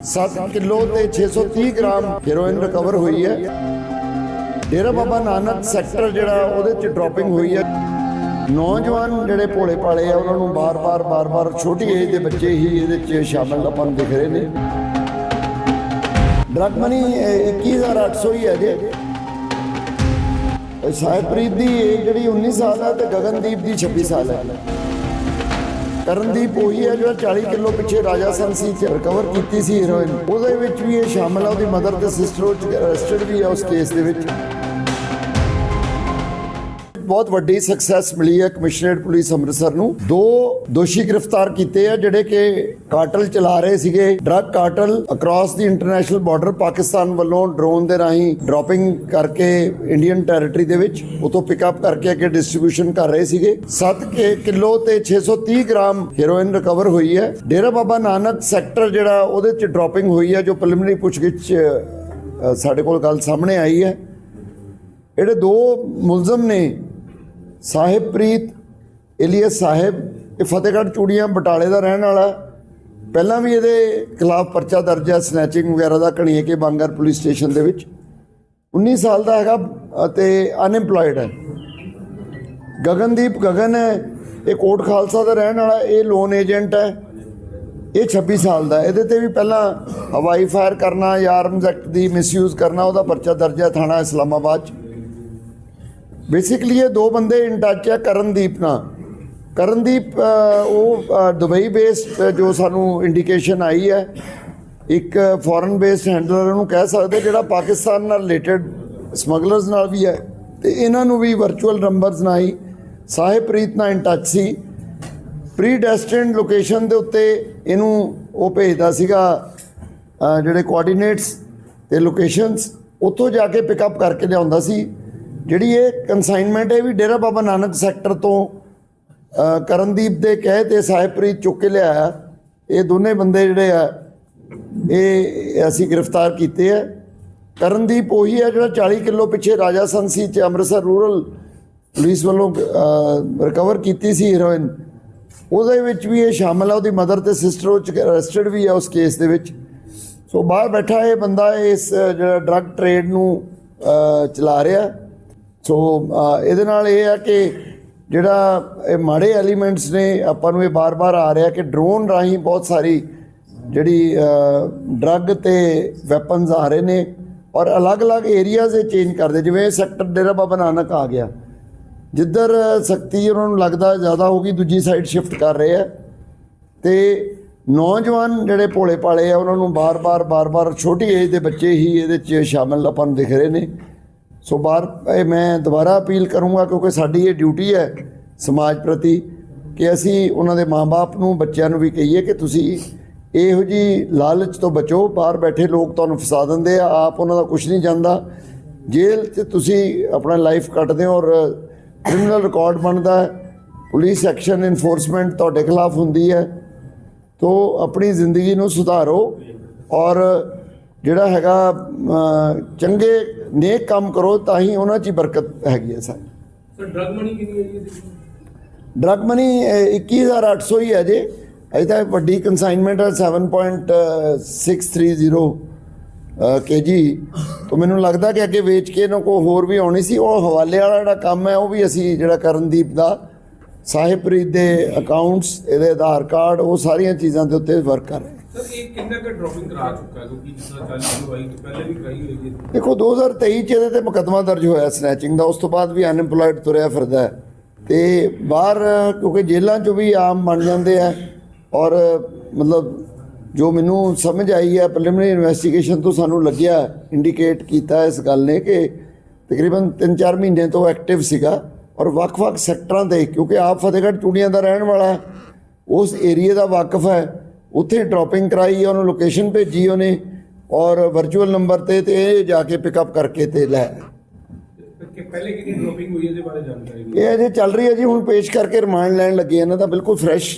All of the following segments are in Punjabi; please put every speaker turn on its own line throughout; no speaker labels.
7 ਕਿਲੋ ਤੇ 630 ਗ੍ਰਾਮ ਹੈਰੋਇਨ ਰਿਕਵਰ ਹੋਈ ਹੈ। ਡੇਰਾ ਬਾਬਾ ਨਾਨਕ ਸੈਕਟਰ ਜਿਹੜਾ, ਉਹਦੇ ਚ ਡ੍ਰੌਪਿੰਗ ਹੋਈ ਹੈ। ਨੌਜਵਾਨ ਜਿਹੜੇ ਭੋਲੇ ਭਾਲੇ ਆ, ਉਹਨਾਂ ਨੂੰ ਬਾਰ-ਬਾਰ ਬਾਰ-ਬਾਰ ਛੋਟੀ ਏਜ ਦੇ ਬੱਚੇ ਹੀ ਇਹਦੇ ਚ ਸ਼ਾਮਲ ਆਪਾਂ ਨੂੰ ਦਿਖ ਰਹੇ ਨੇ। ਡਰਗ ਮਨੀ 21800 ਹੀ ਹੈ ਜੇ ਇਹ ਸਾਹਿਬਪ੍ਰੀਤ ਦੀ ਏਜ ਜਿਹੜੀ 19 ਸਾਲ ਹੈ ਤੇ ਗਗਨਦੀਪ ਦੀ 26 ਸਾਲ ਹੈ। ਕਰਨਦੀਪ ਉਹੀ ਹੈ ਜਿਹੜਾ 40 ਕਿਲੋ ਪਿੱਛੇ ਰਾਜਾ ਸੰਸੀ ਚ ਰਿਕਵਰ ਕੀਤੀ ਸੀ ਹੀਰੋਇਨ ਉਹਦੇ ਵਿੱਚ ਵੀ ਇਹ ਸ਼ਾਮਲ ਆ, ਉਹਦੀ ਮਦਰ ਤੇ ਸਿਸਟਰ ਉਹ ਅਰੈਸਟਡ ਵੀ ਆ ਉਸ ਕੇਸ ਦੇ ਵਿੱਚ। ਬਹੁਤ ਵੱਡੀ ਸਕਸੈਸ ਮਿਲੀ ਹੈ ਕਮਿਸ਼ਨਰੇਟ ਪੁਲਿਸ ਅੰਮ੍ਰਿਤਸਰ ਨੂੰ। ਦੋ ਦੋਸ਼ੀ ਗ੍ਰਿਫਤਾਰ ਕੀਤੇ ਆ, ਜਿਹੜੇ ਕਿ ਕਾਰਟਲ ਚਲਾ ਰਹੇ ਸੀਗੇ। Drug cartel across the international border Pakistan ਵੱਲੋਂ ਡਰੋਨ ਦੇ ਰਾਹੀਂ ਡ੍ਰੌਪਿੰਗ ਕਰਕੇ ਇੰਡੀਅਨ ਟੈਰੀਟਰੀ ਦੇ ਵਿੱਚ ਉਤੋਂ ਪਿਕਅਪ ਕਰਕੇ ਅੱਗੇ ਡਿਸਟ੍ਰੀਬਿਊਸ਼ਨ ਕਰ ਰਹੇ ਸੀਗੇ। 7 ਕਿਲੋ ਤੇ 630 ਗ੍ਰਾਮ ਹੈਰੋਇਨ ਰਿਕਵਰ ਹੋਈ ਹੈ। ਡੇਰਾ ਬਾਬਾ ਨਾਨਕ ਸੈਕਟਰ ਜਿਹੜਾ ਉਹਦੇ ਚ ਡ੍ਰੌਪਿੰਗ ਹੋਈ ਹੈ, ਜੋ ਪ੍ਰੀਲਿਮਿਨਰੀ ਪੁੱਛਗਿੱਛ ਸਾਡੇ ਕੋਲ ਗੱਲ ਸਾਹਮਣੇ ਆਈ ਹੈ। ਜਿਹੜੇ ਦੋ ਮੁਲਜ਼ਮ ਨੇ ਸਾਹਿਬਪ੍ਰੀਤ ਇਲੀਅਸ ਸਾਹਿਬ, ਇਹ ਫਤਿਹਗੜ੍ਹ ਚੂੜੀਆਂ ਬਟਾਲੇ ਦਾ ਰਹਿਣ ਵਾਲਾ। ਪਹਿਲਾਂ ਵੀ ਇਹਦੇ ਖਿਲਾਫ ਪਰਚਾ ਦਰਜ ਹੈ ਸਨੈਚਿੰਗ ਵਗੈਰਾ ਦਾ ਕਣੀਏ ਕੇ ਬਾਂਗਰ ਪੁਲਿਸ ਸਟੇਸ਼ਨ ਦੇ ਵਿੱਚ। 19 ਸਾਲ ਦਾ ਹੈਗਾ ਅਤੇ ਅਨਐਮਪਲੋਇਡ ਹੈ। ਗਗਨਦੀਪ ਗਗਨ ਹੈ ਇਹ ਕੋਟ ਖਾਲਸਾ ਦਾ ਰਹਿਣ ਵਾਲਾ, ਇਹ ਲੋਨ ਏਜੰਟ ਹੈ। ਇਹ 26 ਸਾਲ ਦਾ ਇਹਦੇ ਤੇ ਵੀ ਪਹਿਲਾਂ ਹਵਾਈ ਫਾਇਰ ਕਰਨਾ ਜਾਂ ਆਰਮਜ਼ ਐਕਟ ਦੀ ਮਿਸਯੂਜ਼ ਕਰਨਾ, ਉਹਦਾ ਪਰਚਾ ਦਰਜ ਹੈ ਥਾਣਾ ਇਸਲਾਮਾਬਾਦ 'ਚ। ਬੇਸਿਕਲੀ ਇਹ ਦੋ ਬੰਦੇ ਇਨ ਟੱਚ ਹੈ ਕਰਨਦੀਪ ਨਾਲ। ਕਰਨਦੀਪ ਉਹ ਦੁਬਈ ਬੇਸਡ ਜੋ ਸਾਨੂੰ ਇੰਡੀਕੇਸ਼ਨ ਆਈ ਹੈ। ਇੱਕ ਫੋਰਨ ਬੇਸਡ ਹੈਂਡਲਰ ਨੂੰ ਕਹਿ ਸਕਦੇ ਜਿਹੜਾ ਪਾਕਿਸਤਾਨ ਨਾਲ ਰਿਲੇਟਡ ਸਮਗਲਰਸ ਨਾਲ ਵੀ ਹੈ। ਤੇ ਇਹਨਾਂ ਨੂੰ ਵੀ ਵਰਚੁਅਲ ਨੰਬਰਸ ਨਾਲ ਹੀ ਸਾਹਿਬਪ੍ਰੀਤ ਨਾਲ ਇਨ ਟੱਚ ਸੀ। ਪ੍ਰੀ ਡੈਸਟਿਨਡ ਲੋਕੇਸ਼ਨ ਦੇ ਉੱਤੇ ਇਹਨੂੰ ਉਹ ਭੇਜਦਾ ਸੀਗਾ ਜਿਹੜੇ ਕੋਆਰਡੀਨੇਟਸ ਤੇ ਲੋਕੇਸ਼ਨਸ ਉੱਥੋਂ ਜਾ ਕੇ ਪਿਕਅਪ ਕਰਕੇ ਲਿਆਉਂਦਾ ਸੀ। ਜਿਹੜੀ ਇਹ ਕਨਸਾਈਨਮੈਂਟ ਹੈ ਵੀ ਡੇਰਾ ਬਾਬਾ ਨਾਨਕ ਸੈਕਟਰ ਤੋਂ ਕਰਨਦੀਪ ਦੇ ਕਹੇ ਤੇ ਸਾਹਿਬਪ੍ਰੀਤ ਚੁੱਕ ਕੇ ਲਿਆਇਆ। ਇਹ ਦੋਨੇ ਬੰਦੇ ਜਿਹੜੇ ਆ, ਇਹ ਅਸੀਂ ਗ੍ਰਿਫਤਾਰ ਕੀਤੇ ਆ। ਕਰਨਦੀਪ ਉਹੀ ਹੈ ਜਿਹੜਾ 40 ਕਿਲੋ ਪਿੱਛੇ ਰਾਜਾ ਸੰਸੀ ਚ ਅੰਮ੍ਰਿਤਸਰ ਰੂਰਲ ਪੁਲਿਸ ਵੱਲੋਂ ਰਿਕਵਰ ਕੀਤੀ ਸੀ ਹੀਰੋਇਨ ਉਹਦੇ ਵਿੱਚ ਵੀ ਇਹ ਸ਼ਾਮਲ ਆ, ਉਹਦੀ ਮਦਰ ਤੇ ਸਿਸਟਰ ਉਹ ਅਰੈਸਟਡ ਵੀ ਆ ਉਸ ਕੇਸ ਦੇ ਵਿੱਚ। ਸੋ ਬਾਹਰ ਬੈਠਾ ਇਹ ਬੰਦਾ, ਇਸ ਜਿਹੜਾ ਡਰੱਗ ਟ੍ਰੇਡ ਨੂੰ ਚਲਾ ਰਿਹਾ। ਸੋ ਇਹਦੇ ਨਾਲ ਇਹ ਹੈ ਕਿ ਜਿਹੜਾ ਇਹ ਮਾੜੇ ਐਲੀਮੈਂਟਸ ਨੇ, ਆਪਾਂ ਨੂੰ ਇਹ ਬਾਰ-ਬਾਰ ਆ ਰਿਹਾ ਕਿ ਡਰੋਨ ਰਾਹੀਂ ਬਹੁਤ ਸਾਰੀ ਜਿਹੜੀ ਡਰੱਗ ਤੇ ਵੈਪਨਸ ਆ ਰਹੇ ਨੇ ਔਰ ਅਲੱਗ-ਅਲੱਗ ਏਰੀਆਜ਼ ਇਹ ਚੇਂਜ ਕਰਦੇ। ਜਿਵੇਂ ਸੈਕਟਰ ਡੇਰਾ ਬਾਬਾ ਨਾਨਕ ਆ ਗਿਆ। ਜਿੱਧਰ ਸਖਤੀ ਉਹਨਾਂ ਨੂੰ ਲੱਗਦਾ ਜ਼ਿਆਦਾ ਹੋ ਗਈ ਦੂਜੀ ਸਾਈਡ ਸ਼ਿਫਟ ਕਰ ਰਹੇ ਆ। ਤੇ ਨੌਜਵਾਨ ਜਿਹੜੇ ਭੋਲੇ ਭਾਲੇ ਆ, ਉਹਨਾਂ ਨੂੰ ਬਾਰ-ਬਾਰ ਬਾਰ-ਬਾਰ ਛੋਟੀ ਏਜ ਦੇ ਬੱਚੇ ਹੀ ਇਹਦੇ 'ਚ ਸ਼ਾਮਲ ਆਪਾਂ ਨੂੰ ਦਿਖ ਰਹੇ ਨੇ। ਸੋ ਬਾਰ ਇਹ ਮੈਂ ਦੁਬਾਰਾ ਅਪੀਲ ਕਰੂੰਗਾ ਕਿਉਂਕਿ ਸਾਡੀ ਇਹ ਡਿਊਟੀ ਹੈ ਸਮਾਜ ਪ੍ਰਤੀ ਕਿ ਅਸੀਂ ਉਹਨਾਂ ਦੇ ਮਾਪੇ ਨੂੰ, ਬੱਚਿਆਂ ਨੂੰ ਵੀ ਕਹੀਏ ਕਿ ਤੁਸੀਂ ਇਹੋ ਜੀ ਲਾਲਚ ਤੋਂ ਬਚੋ, ਬਾਹਰ ਬੈਠੇ ਲੋਕ ਤੁਹਾਨੂੰ ਫਸਾ ਦਿੰਦੇ ਆ, ਆਪ ਉਹਨਾਂ ਦਾ ਕੁਝ ਨਹੀਂ ਜਾਂਦਾ। ਜੇਲ੍ਹ 'ਚ ਤੁਸੀਂ ਆਪਣਾ ਲਾਈਫ ਕੱਟਦੇ ਹੋ ਔਰ ਕ੍ਰਿਮੀਨਲ ਰਿਕਾਰਡ ਬਣਦਾ ਹੈ। ਪੁਲਿਸ ਐਕਸ਼ਨ ਇਨਫੋਰਸਮੈਂਟ ਤੁਹਾਡੇ ਖਿਲਾਫ ਹੁੰਦੀ ਹੈ। ਤੋ ਆਪਣੀ ਜ਼ਿੰਦਗੀ ਨੂੰ ਸੁਧਾਰੋ ਔਰ ਜਿਹੜਾ ਹੈਗਾ ਚੰਗੇ ਨੇਕ ਕੰਮ ਕਰੋ ਤਾਂ ਹੀ ਉਹਨਾਂ 'ਚ ਹੀ ਬਰਕਤ ਹੈਗੀ ਹੈ ਸਾਰੀ।
ਸਰ ਡਰਗ ਮਨੀ ਕਿੰਨੀ ਹੈ ਜੀ?
ਡਰਗ ਮਨੀ 21800 ਹੀ ਹੈ ਜੇ। ਅਜੇ ਤਾਂ ਵੱਡੀ ਕਨਸਾਈਨਮੈਂਟ ਹੈ 7.630 ਕੇਜੀ ਤੋਂ ਮੈਨੂੰ ਲੱਗਦਾ ਕਿ ਅੱਗੇ ਵੇਚ ਕੇ ਇਹਨਾਂ ਕੋ ਹੋਰ ਵੀ ਆਉਣੀ ਸੀ। ਉਹ ਹਵਾਲੇ ਵਾਲਾ ਜਿਹੜਾ ਕੰਮ ਹੈ ਉਹ ਵੀ ਅਸੀਂ ਜਿਹੜਾ ਕਰਨਦੀਪ ਦਾ ਸਾਹਿਬਪ੍ਰੀਤ ਦੇ ਅਕਾਊਂਟਸ ਇਹਦੇ ਆਧਾਰ ਕਾਰਡ ਉਹ ਸਾਰੀਆਂ ਚੀਜ਼ਾਂ ਦੇ ਉੱਤੇ ਵਰਕ ਕਰ ਰਹੇ ਹਾਂ।
ਸਰ ਇਹ ਕਿੰਨਾ ਕੁ ਡ੍ਰੌਪਿੰਗ ਕਰਾ ਚੁੱਕਾ ਕਿਉਂਕਿ ਜਿਸ ਤਰ੍ਹਾਂ ਚਾਲੀ ਕਿਲੋ ਆਈ ਤੇ ਪਹਿਲੇ ਵੀ ਕਰਾਈ ਹੋਈ ਹੈ
ਦੇਖੋ 2023 ਚ ਇਹਦੇ ਤੇ ਮੁਕੱਦਮਾ ਦਰਜ ਹੋਇਆ ਸਨੈਚਿੰਗ ਦਾ। ਉਸ ਤੋਂ ਬਾਅਦ ਵੀ ਅਨਐਮਪਲੋਇਡ ਤੁਰਿਆ ਫਿਰਦਾ ਹੈ। ਤੇ ਬਾਹਰ, ਕਿਉਂਕਿ ਜੇਲ੍ਹਾਂ 'ਚੋਂ ਵੀ ਆਮ ਬਣ ਜਾਂਦੇ ਆ। ਔਰ, ਮਤਲਬ, ਜੋ ਮੈਨੂੰ ਸਮਝ ਆਈ ਹੈ ਪ੍ਰੀਲਿਮਿਨਰੀ ਇਨਵੈਸਟੀਗੇਸ਼ਨ ਤੋਂ ਸਾਨੂੰ ਲੱਗਿਆ ਇੰਡੀਕੇਟ ਕੀਤਾ ਇਸ ਗੱਲ ਨੇ ਕਿ ਤਕਰੀਬਨ 3-4 ਮਹੀਨੇ ਤੋਂ ਐਕਟਿਵ ਸੀਗਾ। ਔਰ ਵੱਖ-ਵੱਖ ਸੈਕਟਰਾਂ ਤੇ, ਕਿਉਂਕਿ ਆਪ ਫਤਿਹਗੜ੍ਹ ਚੂੜੀਆਂ ਦਾ ਰਹਿਣ ਵਾਲਾ ਉਸ ਏਰੀਆ ਦਾ ਵਾਕਿਫ ਹੈ। ਉੱਥੇ ਡ੍ਰੌਪਿੰਗ ਕਰਾਈ ਉਹਨੂੰ ਲੋਕੇਸ਼ਨ ਭੇਜੀ ਉਹਨੇ ਔਰ ਵਰਚੁਅਲ ਨੰਬਰ ਤੇ ਤੇ ਇਹ ਜਾ ਕੇ ਪਿਕਅਪ ਕਰਕੇ ਤੇ ਲੈ ਆਇਆ।
ਕਿ ਪਹਿਲੇ ਕਿੰਨੀ ਡ੍ਰੌਪਿੰਗ ਹੋਈ ਹੈ ਇਹਦੇ ਬਾਰੇ ਜਾਣਕਾਰੀ ਦਿਓ
ਇਹ ਅਜੇ ਚੱਲ ਰਹੀ ਹੈ ਜੀ ਹੁਣ ਪੇਸ਼ ਕਰਕੇ ਰਿਮਾਂਡ ਲੈਣ ਲੱਗੇ ਇਹਨਾਂ ਦਾ ਬਿਲਕੁਲ ਫਰੈਸ਼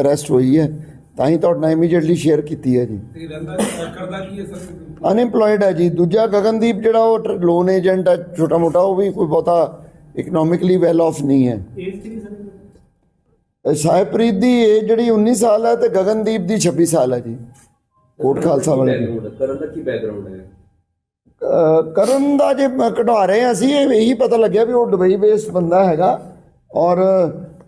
ਅਰੈਸਟ ਹੋਈ ਹੈ ਤਾਂ ਹੀ ਤੁਹਾਡੇ ਨਾਲ ਇਮੀਡੀਏਟਲੀ ਸ਼ੇਅਰ ਕੀਤੀ ਹੈ ਜੀ
ਤੇ ਰਹਿੰਦਾ ਕਰਦਾ ਕੀ ਹੈ ਸਰ
ਅਨਐਮਪਲੋਇਡ ਹੈ ਜੀ ਦੂਜਾ ਗਗਨਦੀਪ ਜਿਹੜਾ ਉਹ ਲੋਨ ਏਜੰਟ ਹੈ ਛੋਟਾ ਮੋਟਾ ਉਹ ਵੀ ਕੋਈ ਬਹੁਤਾ ਇਕਨੋਮਿਕਲੀ ਵੈਲ ਆਫ ਨਹੀਂ ਹੈ
ਏਜ ਕਿੰਨੀ ਸਰ
ਸਾਹਿਬਪ੍ਰੀਤ ਦੀ ਏਜ ਜਿਹੜੀ 19 ਸਾਲ ਹੈ ਤੇ ਗਗਨਦੀਪ ਦੀ 26 ਸਾਲ ਹੈ ਜੀ। ਕੋਟ ਖਾਲਸਾ ਵਾਲੇ
ਕਰਨ ਦਾ ਕੀ ਬੈਕਗ੍ਰਾਉਂਡ ਹੈ?
ਕਰਨ ਦਾ ਜੇ ਕਢਵਾ ਰਹੇ ਹਾਂ ਅਸੀਂ ਇਹ ਇਹੀ ਪਤਾ ਲੱਗਿਆ ਵੀ ਉਹ ਦੁਬਈ ਬੇਸਡ ਬੰਦਾ ਹੈਗਾ। ਔਰ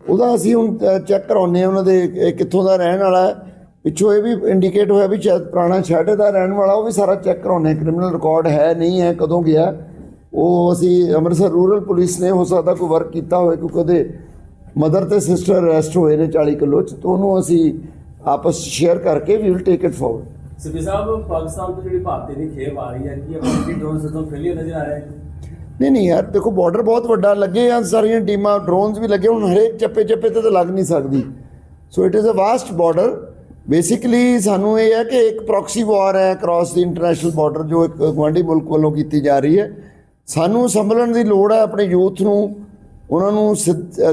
ਉਹਦਾ ਅਸੀਂ ਹੁਣ ਚੈੱਕ ਕਰਾਉਨੇ ਆ ਉਹਨਾਂ ਦੇ ਇਹ ਕਿੱਥੋਂ ਦਾ ਰਹਿਣ ਵਾਲਾ ਹੈ। ਪਿੱਛੋਂ ਇਹ ਵੀ ਇੰਡੀਕੇਟ ਹੋਇਆ ਵੀ ਸ਼ਾਇਦ ਪੁਰਾਣਾ ਸ਼ਹਿਰ ਦਾ ਰਹਿਣ ਵਾਲਾ ਉਹ ਵੀ ਸਾਰਾ ਚੈੱਕ ਕਰਾਉਨੇ ਕ੍ਰਿਮੀਨਲ ਰਿਕਾਰਡ ਹੈ ਨਹੀਂ ਹੈ ਕਦੋਂ ਗਿਆ। ਉਹ ਅਸੀਂ ਅੰਮ੍ਰਿਤਸਰ ਰੂਰਲ ਪੁਲਿਸ ਨੇ ਹੋ ਸਕਦਾ ਕੋਈ ਵਰਕ ਕੀਤਾ ਹੋਵੇ ਕਿਉਂਕਿ ਉਹਦੇ ਮਦਰ ਤੇ ਸਿਸਟਰ ਅਰੈਸਟ ਹੋਏ ਨੇ 40 ਕਿਲੋ ਚ ਤੋਂ ਉਹਨੂੰ ਅਸੀਂ ਆਪਸ ਸ਼ੇਅਰ ਕਰਕੇ we will take it forward
ਸਿੱਧੀ ਸਾਹਿਬ ਪਾਕਿਸਤਾਨ ਤੋਂ ਜਿਹੜੀ ਭਾਰਤੀ ਦੀ ਖੇਪ ਆ ਰਹੀ ਹੈ ਕਿ ਆਪਣੀ ਡਰੋਨ ਸਿਸਟਮ ਫੇਲਿਅਰ ਨਜ਼ਰ ਆ ਰਿਹਾ? ਹੈ
ਨਹੀਂ ਨਹੀਂ ਯਾਰ ਦੇਖੋ ਬਾਰਡਰ ਬਹੁਤ ਵੱਡਾ ਲੱਗੇ ਆ ਸਾਰੀਆਂ ਟੀਮਾਂ ਡਰੋਨਸ ਵੀ ਲੱਗੇ ਹੁਣ ਹਰੇਕ ਚੱਪੇ ਚੱਪੇ ਤੇ ਤਾਂ ਲੱਗ ਨਹੀਂ ਸਕਦੀ। So it is a vast border basically ਸਾਨੂੰ ਇਹ ਹੈ ਕਿ ਇੱਕ ਪ੍ਰੋਕਸੀ ਵਾਰ ਹੈ ਕ੍ਰਾਸ ਦੀ ਇੰਟਰਨੈਸ਼ਨਲ ਬਾਰਡਰ ਜੋ ਇੱਕ ਗਵਾਂਢੀ ਮੁਲਕ ਵੱਲੋਂ ਕੀਤੀ ਜਾ ਰਹੀ ਹੈ। ਸਾਨੂੰ ਸੰਭਲਣ ਦੀ ਲੋੜ ਹੈ ਆਪਣੇ ਯੂਥ ਨੂੰ। ਉਹਨਾਂ ਨੂੰ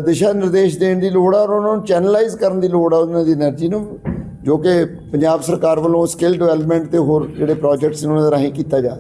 ਦਿਸ਼ਾ ਨਿਰਦੇਸ਼ ਦੇਣ ਦੀ ਲੋੜ ਆ ਔਰ ਉਹਨਾਂ ਨੂੰ ਚੈਨਲਾਈਜ਼ ਕਰਨ ਦੀ ਲੋੜ ਆ ਉਹਨਾਂ ਦੀ એનર્ਜੀ ਨੂੰ, ਜੋ ਕਿ ਪੰਜਾਬ ਸਰਕਾਰ ਵੱਲੋਂ ਸਕਿੱਲ ਡਿਵੈਲਪਮੈਂਟ ਤੇ ਹੋਰ ਜਿਹੜੇ ਪ੍ਰੋਜੈਕਟਸ ਉਹਨਾਂ ਦੇ ਰਾਹੀਂ ਕੀਤਾ ਜਾ